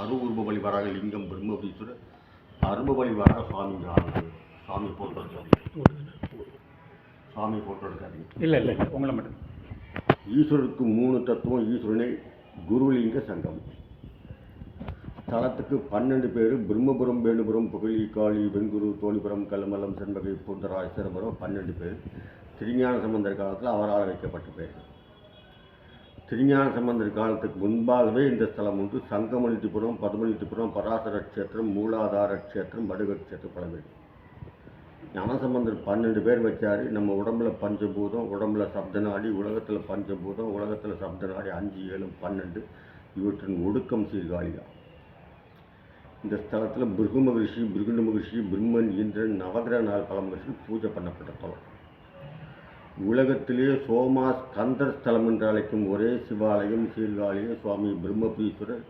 அருவுருவ வழி வராக லிங்கம் பிரம்மபுரீஸ்வரர் அரும வழி வராக சுவாமி சாமி போட்டோ எடுக்காதீங்க. சாமி போட்டோ எடுக்காதீங்க. இல்லை இல்லை உங்களை மட்டும். ஈஸ்வரருக்கு மூணு தத்துவம். ஈஸ்வரனை குருலிங்க சங்கம். தலத்துக்கு பன்னெண்டு பேர் பிரம்மபுரம் வேணுபுரம் புகழி காளி வெண்குரு தோணிபுரம் கல்லமலம் செண்பகை பூந்தராய் சிரபுரம் பன்னெண்டு பேர். திருஞான சம்பந்தர் காலத்தில் அவரால் வைக்கப்பட்ட பேர். திருஞான சம்பந்தர் காலத்துக்கு முன்பாகவே இந்த ஸ்தலம் உண்டு. சங்கமணித்திபுரம் பதுமணித்துபுரம் பராசர கஷேத்திரம் மூலாதார கஷேத்திரம் படுக க்ஷேத்திரம் பல ஞானசம்பந்தர் பன்னெண்டு பேர் வச்சாரு. நம்ம உடம்புல பஞ்சபூதம் உடம்புல சப்தநாடி உலகத்தில் பஞ்சபூதம் உலகத்தில் சப்தநாடி அஞ்சு ஏழு பன்னெண்டு. இவற்றின் ஒடுக்கம் சீர்காழியா இந்த ஸ்தலத்தில் பிருகு மகிழ்ச்சி பிருகுண்டு மகிழ்ச்சி பிரம்மன் இந்திரன் நவகிரக நாள் பல பூஜை பண்ணப்பட்ட தலம் உலகத்திலேயே சோமா ஸ்கந்தர் ஸ்தலம் என்று அழைக்கும் ஒரே சிவாலயம் சீர்காழிய சுவாமி பிரம்மபுரீஸ்வரர்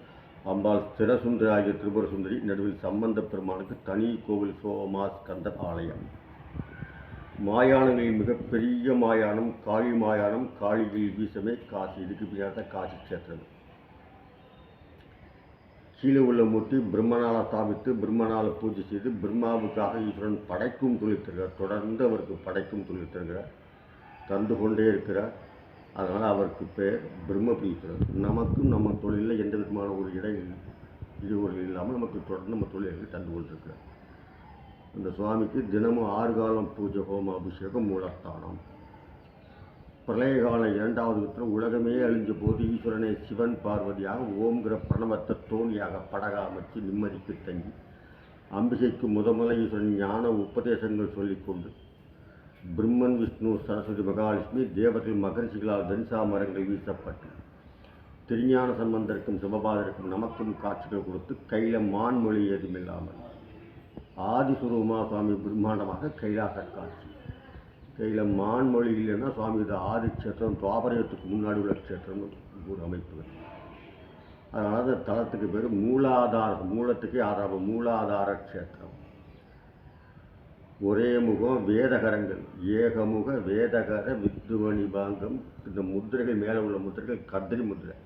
அம்பாள் ஸ்திரசுந்தரி ஆகிய திரிபுர சுந்தரி நடுவில் சம்பந்த பெருமானுக்கு தனி கோவில் சோமா ஸ்கந்தர் ஆலயம் மாயானங்களின் மிகப்பெரிய மாயானம் காளி மாயானம் காளியில் வீசமே காசி. இதுக்கு பின்னாடி காசி கஷேத்திரம். கீழே உள்ள மூர்த்தி பிரம்மனால ஸ்தாபித்து பிரம்மனால பூஜை செய்து பிரம்மாவுக்காக ஈஸ்வரன் படைக்கும் தொழில் தருகிறார் தொடர்ந்து அவருக்கு படைக்கும் தொழில் தருகிறார் தந்து கொண்டே இருக்கிறார். அதனால் அவருக்கு பேர் பிரம்மபீஸ்வரர் நமக்கும் நம்ம தொழிலில் எந்த விதமான ஒரு இடை இடையூறுகள் இல்லாமல் நமக்கு தொடர்ந்து நம்ம தொழில்கள் தந்து கொண்டிருக்கிறார். அந்த சுவாமிக்கு தினமும் ஆறு காலம் பூஜை ஹோம அபிஷேகம் மூலஸ்தானம். பிரளய இரண்டாவது யுத்தம் உலகமே அழிஞ்ச போது ஈஸ்வரனை சிவன் பார்வதியாக ஓம்கிற பிரணவத்தை தோணியாக படகாமச்சு நிம்மதிக்கு தங்கி அம்பிகைக்கு முதமுதல ஈஸ்வரன் ஞான உபதேசங்கள் சொல்லிக்கொண்டு பிரம்மன் விஷ்ணு சரஸ்வதி மகாலட்சுமி தேவர்கள் மகரிஷிகளால் தரிசா மரங்கள் வீசப்பட்டு திருஞான சம்பந்தருக்கும் சிவபாதருக்கும் நமக்கும் காட்சிகள் கொடுத்து கையில் மான்மொழி ஏதுமில்லாமல் ஆதிசுரூபமா சுவாமி பிரம்மாண்டமாக கைலாச காட்சி கையில் மான்மொழி இல்லைன்னா சுவாமி இது ஆதி கஷேத்திரம் துவாபரயத்துக்கு முன்னாடி உள்ள க்ஷேத்திரம் ஒரு அமைப்பு அதனால் அந்த தலத்துக்கு பேர் மூலாதார மூலத்துக்கே ஆதாரம் மூலாதார கஷேத்திரம் ஒரே முகம் வேதகரங்கள். ஏகமுக வேதகர வித்துவணி பாங்கம். இந்த முத்திரைகள் மேலே உள்ள முத்திரைகள் கத்திரி முத்திரை.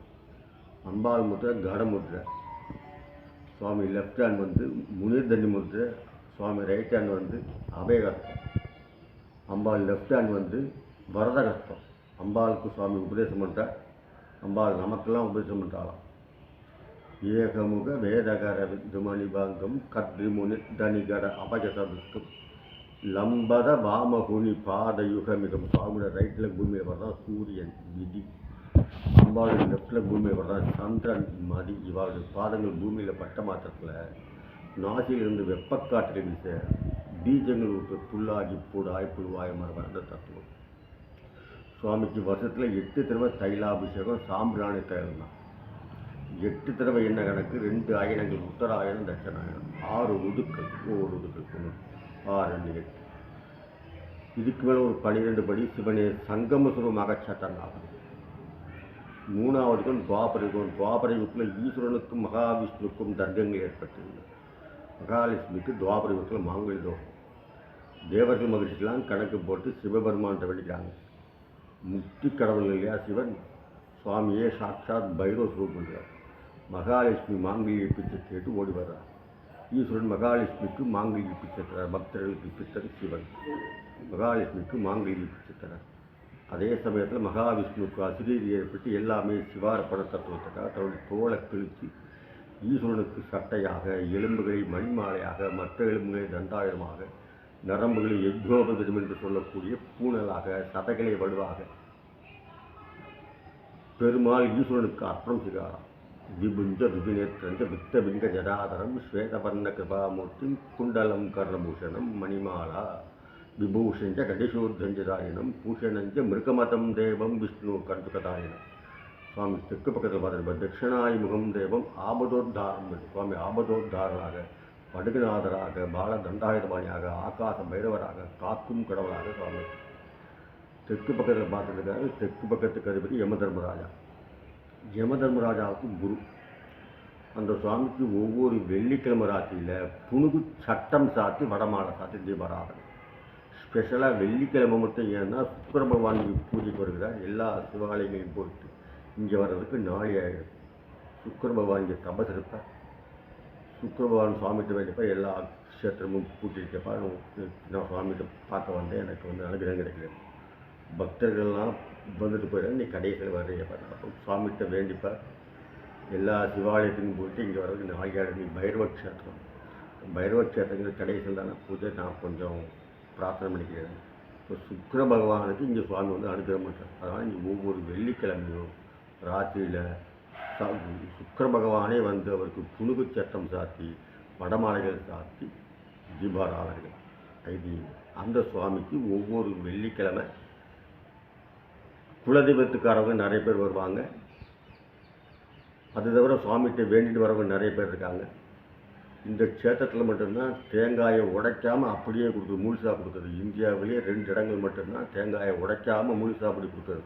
அம்பாள் முத்திரை கட முத்திரை. சுவாமி லெஃப்ட் ஹேண்ட் வந்து முனிர்தண்ணி முத்திரை. சுவாமி ரைட் ஹேண்ட் வந்து அபயகஸ்தம் அம்பாள் லெஃப்ட் ஹேண்ட் வந்து வரதகஸ்தம் அம்பாளுக்கு சுவாமி உபதேசம் பண்ணுறார் அம்பாள் நமக்கெல்லாம் உபதேசம் பண்ணுறாளாம் ஏகமுக வேதகர வித்துமணி பாங்கம் கத்ரி முனி தனிகர அபஜசபிஸ்கம் லம்பத வாமகுனி பாதயுகமிகம் சுவாமியோட ரைட்டில் பூமியில் வர்றான் சூரியன் விதி அம்பாளுடைய லெஃப்டில் பூமியில் வர்றான் சந்திரன் மதி. இவாளுடைய பாதங்கள் பூமியில் பட்ட மாத்திரத்தில் நாசியிலிருந்து வெப்பக்காற்றை வீச பீஜங்கள் விட்டு புல்லாகி புடாய் புழுவாய் மரப அந்த தத்துவம். சுவாமிக்கு வருஷத்தில் எட்டு தடவை தைலாபிஷேகம் சாம்பிராணி தைலம் தான். எட்டு தடவை என்ன கணக்கு? ரெண்டு ஆயனங்கள் உத்தராயணம் தட்சணாயணம். ஆறு உதுக்கள் ஒவ்வொரு உதுக்கள் கொண்டு ஆறு ரெண்டு இதுக்கு மேலே ஒரு பன்னிரெண்டு படி சிவனே சங்கமசுரமாக ஆகும் மூணாவதுக்கும் துவாபரிக்கும் துவாபரிகத்தில் ஈஸ்வரனுக்கும் மகாவிஷ்ணுவுக்கும் தர்க்கங்கள் ஏற்பட்டிருந்தது. மகாலட்சுமிக்கு துவாபரிகத்தில் மாங்கல் தோகம் தேவர்கள் மகிழ்ச்சிக்கெல்லாம் கணக்கு போட்டு சிவபெருமான்கிட்ட வேண்டிக்கிறாங்க. முக்தி கடவுள் இல்லையா சிவன்? சுவாமியே சாட்சாத் பைரவ ஸ்வரூபன்றார் மகாலட்சுமி மாங்கல்ய பிச்சை கேட்டு ஓடி வர்றார். ஈஸ்வரன் மகாலட்சுமிக்கு மாங்கல்ய பிச்சை பக்தர்களுக்கு பித்தர் சிவன். மகாலட்சுமிக்கு மாங்கல்ய பிச்சை அதே சமயத்தில் மகாவிஷ்ணுவுக்கு அசிரீதி ஏற்பட்டு எல்லாமே சிவார தத்துவத்துக்காக தன்னுடைய தோலை கிழித்து ஈஸ்வரனுக்கு சட்டையாக எலும்புகளை மணிமாலையாக மற்ற எலும்புகளை தண்டாயுதமாக நரம்புகளை யஜ்னோபதம் என்று சொல்லக்கூடிய பூணலாக சதைகளை வலுவாக பெருமாள் ஈஸ்வரனுக்கு அர்ப்பணம் செய்கிறாராம். விபுஞ்ச விபிநேத்திரஞ்ச வித்த ஜடாதரம் ஸ்வேதவர்ண கிருபாமூர்த்தி குண்டலம் கர்ணபூஷணம் மணிமாலா விபூஷஞ்ச கடிசூர்தஞ்சதாயினம் பூஷணஞ்ச மிருகமதம் தேவம் விஷ்ணு கண்டுகதாயனம் சுவாமி தெற்கு பக்கத்தில் பார்த்துருப்பார் தட்சிணாய் முகம் தேவம் ஆபதோத்தாரம் சுவாமி ஆபதோத்தாரராக படுகநாதராக பால தண்டாயுதபாணியாக ஆகாச பைரவராக காக்கும் கடவுளாக சுவாமி. தெற்கு பக்கத்தில் பார்த்துருக்காரு தெற்கு பக்கத்துக்கு அதிபதி யம தர்மராஜா யமதர்மராஜாவுக்கு குரு. அந்த சுவாமிக்கு ஒவ்வொரு வெள்ளிக்கிழமை ராத்திரியில் புனுகு சட்டம் சாத்தி வடமாலை சாத்தி தீபாராதனை. ஸ்பெஷலாக வெள்ளிக்கிழமை மட்டும் ஏன்னா சுக்கர பகவானுக்கு பூஜைக்கு வருகிறார். எல்லா சிவாலயங்களையும் போட்டு இங்கே வர்றதுக்கு நாளை ஆகிடும் சுக்கர பகவான் இங்கே தபஸ் இருப்பார் சுக்கரபகவான் சுவாமிகிட்ட வேண்டியப்ப எல்லா க்ஷேத்திரமும் பூட்டிருக்கப்பா நான் சுவாமிகிட்ட பார்க்க வந்தேன். எனக்கு வந்து அனுகிரகம் கிடைக்கிறேன் பக்தர்கள்லாம் வந்துட்டு போயிடுறாங்க நீ கடைசியில் வரைய அப்போ சுவாமிகிட்ட வேண்டிப்பார் எல்லா சிவாலயத்துக்கும் போயிட்டு இங்கே வர்றது நாளைக்கு நீ பைரவ க்ஷேத்திரம் பைரவ க்ஷேத்திரங்கள் கடைசியில் தானே பூஜை. நான் கொஞ்சம் பிரார்த்தனை பண்ணிக்கிறேன். இப்போ சுக்கர பகவானுக்கு இங்கே சுவாமி வந்து அனுகிரகம் பண்ணுறார் அதனால் இங்கே ஒவ்வொரு வெள்ளிக்கிழமையும் ராத்திரியில் சுக்கர பகவானே வந்து அவருக்கு புனுகு சட்டம் சாத்தி வடமாலைகள் சாத்தி தீபாராதனைகள். ஐதீகம் அந்த சுவாமிக்கு ஒவ்வொரு வெள்ளிக்கிழமை குலதெய்வத்துக்காரவங்க நிறைய பேர் வருவாங்க. அது தவிர சுவாமிகிட்ட வேண்டிட்டு வரவங்க நிறைய பேர் இருக்காங்க. இந்த க்ஷேத்திரத்தில் மட்டும்தான் தேங்காயை உடைக்காமல் அப்படியே கொடுக்குது முழுசாக கொடுக்குறது இந்தியாவிலேயே ரெண்டு இடங்கள் மட்டும்தான் தேங்காயை உடைக்காமல் முழுசாக அப்படி கொடுக்குறது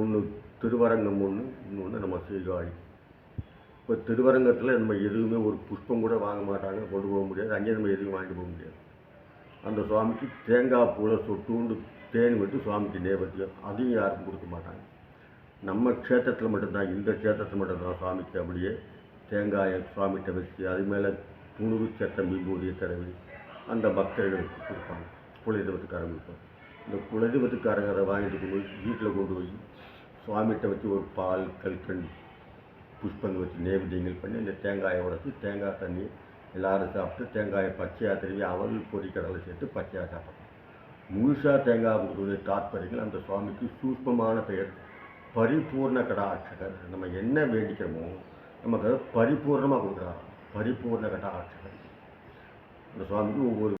ஒன்று திருவரங்கம் ஒன்று இன்னொன்று நம்ம சீர்காழி. இப்போ திருவரங்கத்தில் நம்ம எதுவுமே ஒரு புஷ்பம் கூட வாங்க மாட்டாங்க கொண்டு போக முடியாது. அங்கேயே நம்ம எதுவும் வாங்கிட்டு போக முடியாது. அந்த சுவாமிக்கு தேங்காய் பூவில் சொட்டுண்டு தேன் விட்டு சுவாமிக்கு நேபத்தியம் அதையும் யாருக்கும் கொடுக்க மாட்டாங்க. நம்ம க்ஷேத்திரத்தில் மட்டும்தான் இந்த க்ஷேத்திரத்தில் மட்டும்தான் சுவாமிக்கு அப்படியே தேங்காயை சுவாமிகிட்ட வச்சு அது மேலே புணுகு சட்டம் விபூதியை தடவி அந்த பக்தர்களுக்கு கொடுப்பாங்க. குலதெய்வத்துக்காரங்க இந்த குலதெய்வத்துக்காரங்க அதை வாங்கிட்டு போய் வீட்டில் கொண்டு போய் சுவாமிகிட்ட வச்சு ஒரு பால் கல்கண் புஷ்பங்கள் வச்சு நேவேத்தியங்கள் பண்ணி இந்த தேங்காயை உடச்சி தேங்காய் தண்ணி எல்லோரும் சாப்பிட்டு தேங்காயை பச்சையாக திரும்பி அவல் கடலை சேர்த்து பச்சையாக சாப்பிட்றோம் முழுசா தேங்காய் கொடுக்கக்கூடிய தாத்பரியங்கள் அந்த சுவாமிக்கு சூஷ்மமான பெயர். பரிபூர்ண கடாட்சகர். நம்ம என்ன வேண்டிக்கிறோமோ நமக்கு அது பரிபூர்ணமாக கொடுக்குறாரு. பரிபூர்ண கடாட்சகர். அந்த சுவாமிக்கு ஒவ்வொரு